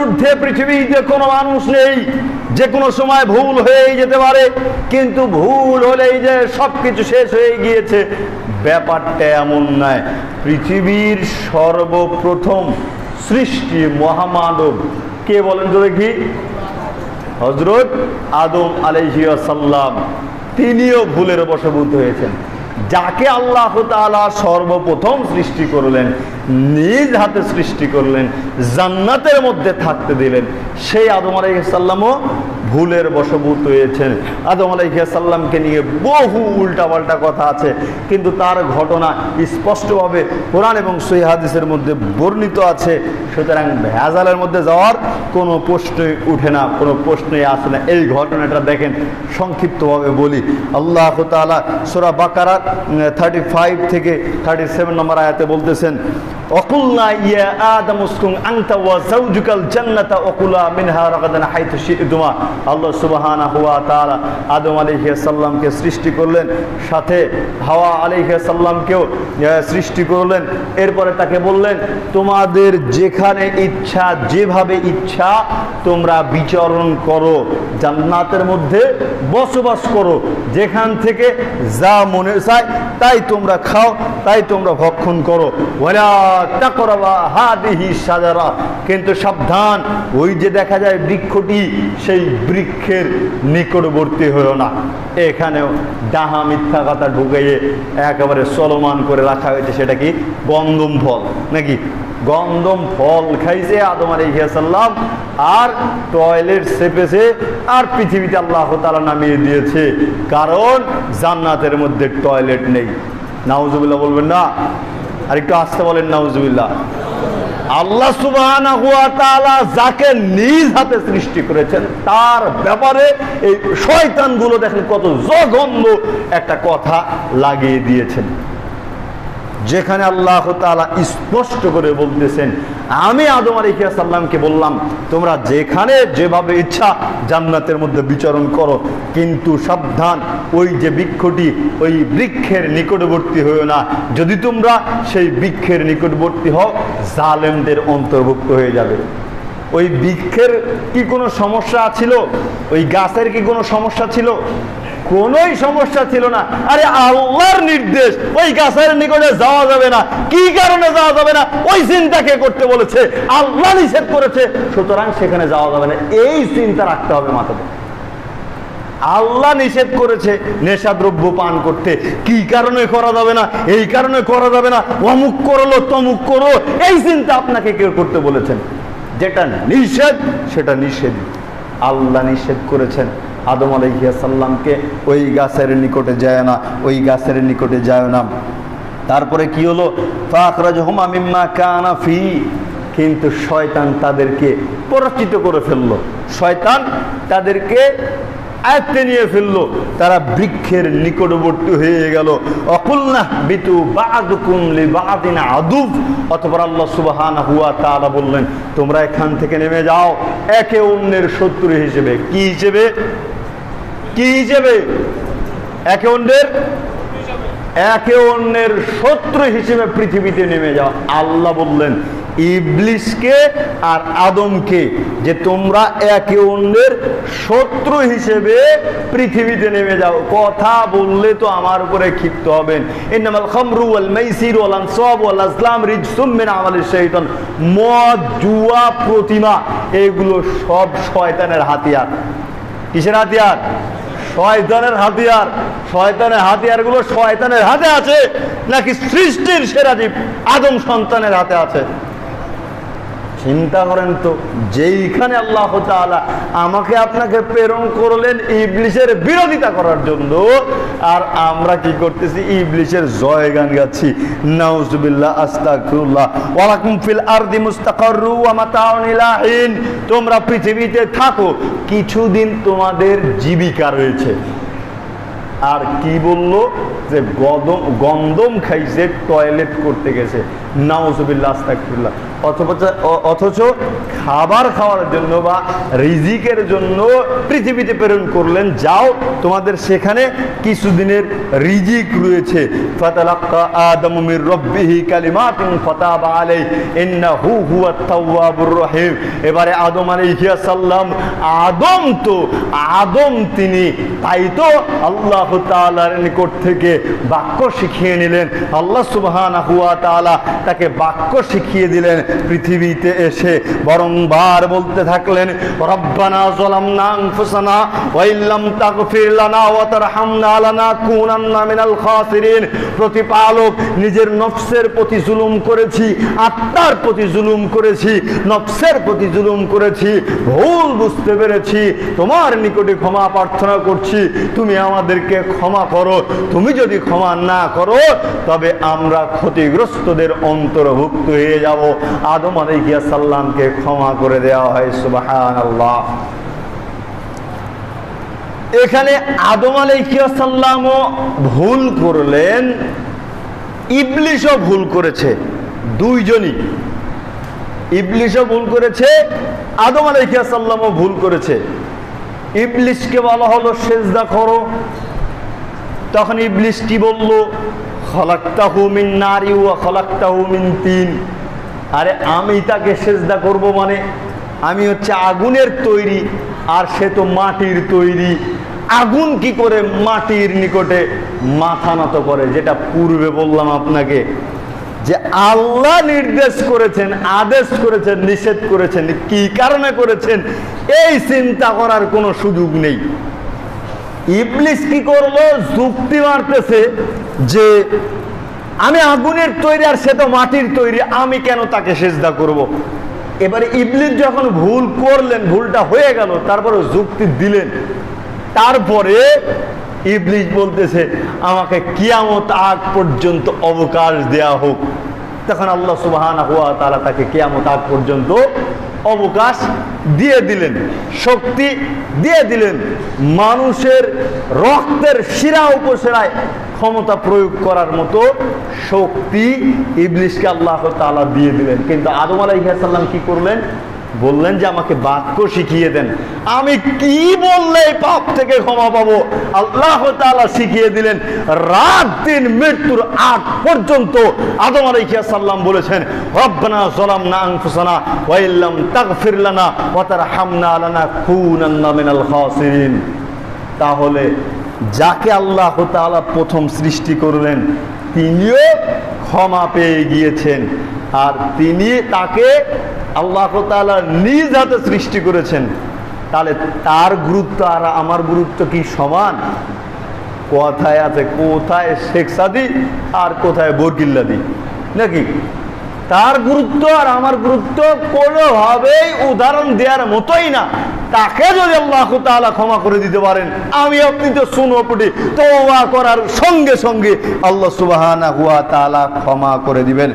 ঊর্ধ্বে পৃথিবীতে কোনো মানুষ নেই, যে কোনো সময় ভুল হয়েই যেতে পারে, কিন্তু ভুল হলেই যে সব কিছু শেষ হয়ে গিয়েছে, ব্যাপারটা এমন নয়। পৃথিবীর সর্বপ্রথম সৃষ্টি মহামানব। কে বলেন তো দেখি? হজরত আদম আলাইসাল্লাম তিনিও ভুলের বশভূত হয়েছেন। যাকে আল্লাহ তালা সর্বপ্রথম সৃষ্টি করলেন, নিজ হাতে সৃষ্টি করলেন, জান্নাতের মধ্যে থাকতে দিলেন, সেই আদম আলাইসাল্লামও ভুলের বশভূত হয়েছেন। আদম আলাইসাল্লামকে নিয়ে বহু উল্টাপাল্টা কথা আছে, কিন্তু তার ঘটনা স্পষ্টভাবে কোরআন এবং সহি হাদিসের মধ্যে বর্ণিত আছে। সুতরাং ভেজালের মধ্যে যাওয়ার কোনো প্রশ্নই উঠে না, কোনো প্রশ্নই আসে না। এই ঘটনাটা দেখেন, সংক্ষিপ্তভাবে বলি। আল্লাহ তাআলা সোরা বাকারা থার্টি ফাইভ থেকে থার্টি সেভেন নম্বর আয়াতে বলতেছেন ইয়া আদম উসকুন আনতা ওয়া যাওজুকাল জান্নাতা ওকুলা মিনহা রাগাদান হাইতু শি'তুমা আল্লাহ সুবহানাহু ওয়া তাআলা আদম আলাইহিস সালামকে সৃষ্টি করলেন, সাথে হাওয়া আলাইহিস সালামকেও সৃষ্টি করলেন। এরপরে তাকে বললেন, তোমাদের যেখানে ইচ্ছা, যেভাবে ইচ্ছা, তোমরা বিচরণ করো। জান্নাতের মধ্যে বসবাস করো। যেখান থেকে যা মনে চায়, তাই তোমরা খাও, তাই তোমরা ভক্ষণ করো। ওয়ালা কিন্তু সাবধান, ওই যে দেখা যায় বৃক্ষটি, সেই বৃক্ষের নিকটবর্তী হয়েও না। এখানেও ডাহা মিথ্যা কথা ঢুকিয়ে একেবারে চলমান করে রাখা হয়েছে, সেটা কি? গন্ধম ফল। নাকি? গন্ধম ফল খাইছে আদম আলাইসাল্লাম আর টয়লেট সেপেছে আর পৃথিবীতে আল্লাহ তালা নামিয়ে দিয়েছে। কারণ জান্নাতের মধ্যে টয়লেট নেই। নাউজুবিল্লাহ বলবেন না। আর একটু আসতে বলেন, নাউজুবিল্লাহ। আল্লাহ সুবাহ যাকে নিজ হাতে সৃষ্টি করেছেন, তার ব্যাপারে এই শয়তানগুলো দেখেন কত জঘন্য একটা কথা লাগিয়ে দিয়েছেন। যেখানে আল্লাহ তাআলা স্পষ্ট করে বলতেছেন, আমি আদম আলাইহিস সাল্লামকে বললাম, তোমরা যেখানে যেভাবে ইচ্ছা জান্নাতের মধ্যে বিচরণ করো, কিন্তু সাবধান, ওই যে বৃক্ষটি, ওই বৃক্ষের নিকটবর্তী হয়েও না। যদি তোমরা সেই বৃক্ষের নিকটবর্তী হও, জালেমদের অন্তর্ভুক্ত হয়ে যাবে। ওই বৃক্ষের কি কোনো সমস্যা ছিল? ওই গাছের কি কোনো সমস্যা ছিল? কোনোই সমস্যা ছিল না। আরে আল্লাহর নির্দেশ, ওই গাছের নিকটে যাওয়া যাবে না। কি কারণে যাওয়া যাবে না? ওই চিন্তা কে করতে বলেছে? আল্লাহ নিষেধ করেছে। সুতরাং সেখানে যাওয়া যাবে না। এই চিন্তা রাখতে হবে মাথাতে আল্লাহ নিষেধ করেছে নেশাদ্রব্য পান করতে। কি কারণে করা যাবে না? এই কারণে করা যাবে না? অমুক করল, তমুক করো এই চিন্তা আপনাকে কেউ করতে বলেছেন। যেটা নিষেধ, সেটা নিষেধ আল্লাহ নিষেধ করেছেন। আদম আলাইসাল্লামকে ওই গাছের নিকটে যায় না, ওই গাছের নিকটে যায় না। তারপরে কি হলো? মিম্মা কানা ফি। কিন্তু শয়তান তাদেরকে পরাজিত করে ফেলল। শয়তান তাদেরকে আয়ত্তে নিয়ে ফেলল। তারা বৃক্ষের নিকটবর্তী হয়ে গেল। অকুল্লাহ বিতু বাদুকুম লি বাদিন আদুব অতপর আল্লাহ সুবহানাহু ওয়া তাআলা বললেন, তোমরা এখান থেকে নেমে যাও। একে অন্যের শত্রু হিসেবে। কি হিসেবে? কি হিসেবে? একে অন্যের? একে অন্যের শত্রু হিসেবে পৃথিবীতে নেমে যাও আল্লাহ বললেন, ইবলিসকে আর আদমকে যে তোমরা একে অন্যের শত্রু হিসেবে পৃথিবীতে নেমে যাও, কথা বললে তো আমার উপরে ক্ষিপ্ত হবেন। ইন্নামাল খামরু ওয়াল মাইসির ওয়াল আনসাব ওয়াল আসলাম রিজসুম মিন আমালিশ শাইতান। মদ, জুয়া, প্রতিমা, এগুলো সব শয়তানের হাতিয়ার। কিসের হাতিয়ার? শয়তানের হাতিয়ার। শয়তানের হাতিয়ারগুলো শয়তানের হাতে আছে, নাকি সৃষ্টির সেরা জীব আদম সন্তানের হাতে আছে? চিন্তা করেন তো, যেইখানে আল্লাহ আমাকে আপনাকে প্রেরণ করলেন ইবলিশের বিরোধিতা করার জন্য, আর আমরা কি করতেছি? ইবলিশের জয় গান গাচ্ছি। নাউজুবিল্লাহ, আস্তাগফিরুল্লাহ, ওয়ালাকুম ফিল আরদি মুস্তাকাররু ওয়া মাতাউন তোমরা পৃথিবীতে থাকো, কিছুদিন তোমাদের জীবিকা রয়েছে। আর কি বলল? যে গদম গন্দম খাইছে টয়লেট করতে গেছে। আস্তাগফিরুল্লাহ। অথচ খাবার খাওয়ার জন্য বা রিজিকের জন্য পৃথিবীতে প্রেরণ করলেন। যাও, তোমাদের সেখানে কিছুদিনের রিজিক রয়েছে। ফাতালাক্কা আদমু মির এবারে আদম আলাইহিস আদম তো, আদম তিনি, তাই তো আল্লাহ তাআলার নিকট থেকে বাক্য শিখিয়ে নিলেন। আল্লাহ সুবহানাহু ওয়া তাআলা তাকে বাক্য শিখিয়ে দিলেন পৃথিবীতে এসে। বরংবার বলতে থাকলেন প্রতিপালক, নিজের নফসের প্রতি জুলুম করেছি, আত্মার প্রতি জুলুম করেছি, নফসের প্রতি জুলুম করেছি, ভুল বুঝতে পেরেছি, তোমার নিকটে ক্ষমা প্রার্থনা করছি, তুমি আমাদেরকে ক্ষমা করো, তুমি যদি ক্ষমা না করো, তবে আমরা ক্ষতিগ্রস্তদের অন্তর্ভুক্ত হয়ে যাব। আদম আলাইহিস সাল্লামকে ক্ষমা করে দেওয়া হয়, সুবহানাল্লাহ। এখানে আদম আলাইসাল্লামও ভুল করলেন, ইবলিশও ভুল করেছে, দুইজনই। ইবলিশও ভুল করেছে, আদম আলাইসাল্লামও ভুল করেছে। ইবলিশকে বলা হলো, সেজদা করো। তখন ইবলিশ কি বলল? তিন। আরে আমি তাকে সেজদা করব মানে? আমি হচ্ছে আগুনের তৈরি আর সে তো মাটির তৈরি। আগুন কি করে মাটির নিকটে মাথা নত করে? যেটা পূর্বে বললাম আপনাকে। যে আল্লাহ নির্দেশ করেছেন, আদেশ করেছেন, নিষেধ করেছেন, কি কারণে করেছেন, এই চিন্তা করার কোনো সুযোগ নেই। ইবলিস কি করল? যুক্তি মারতেছে যে, আমি আগুনের তৈরি আর সে তো মাটির তৈরি, আমি কেন তাকে সেজদা করব। এবারে ইবলিস যখন ভুল করলেন, ভুলটা হয়ে গেল তারপরে যুক্তি দিলেন। তারপরে ইবলিস বলতেছে, আমাকে কিয়ামত আগ পর্যন্ত অবকাশ দেয়া হোক। তখন আল্লাহ সুবাহানা হুয়া তারা তাকে কিয়ামত আগ পর্যন্ত অবকাশ দিয়ে দিলেন, শক্তি দিয়ে দিলেন, মানুষের রক্তের শিরা উপশিরায় ক্ষমতা প্রয়োগ করার মতো শক্তি ইবলিশকে আল্লাহ তালা দিয়ে দিলেন। কিন্তু আদম আলাইসাল্লাম কি করলেন? বললেন যে আমাকে বাক্য শিখিয়ে দেন। আমি কি বললে পাপ থেকে ক্ষমা পাবো? আল্লাহ শিখিয়ে দিলেন, রাত দিন মৃত্যুর আগ পর্যন্ত আদম আলাইসাল্লাম বলেছেন, রব্বানা যালামনা আনফুসানা ওয়া ইল্লাম তাগফির লানা ওয়া তারহামনা লানাকুনান্না মিনাল খাসিরিন। তাহলে যাকে আল্লাহ তাআলা প্রথম সৃষ্টি করলেন, তিনিও ক্ষমা পেয়ে গিয়েছেন। আর তিনি তাকে আল্লাহ নিজ হাতে সৃষ্টি করেছেন। তাহলে তার গুরুত্ব আর আমার গুরুত্ব কি সমান? কোথায় আছে? কোথায় শেখ সাদি আর কোথায় বরকিল্লাদি নাকি? তার গুরুত্ব আর আমার গুরুত্ব কোনোভাবেই উদাহরণ দেওয়ার মতোই না। তাকে যদি আল্লাহ তাআলা ক্ষমা করে দিতে পারেন, আমি আপনি তো শুনো শুনোপটি তোবা করার সঙ্গে সঙ্গে আল্লাহ তাআলা ক্ষমা করে দিবেন।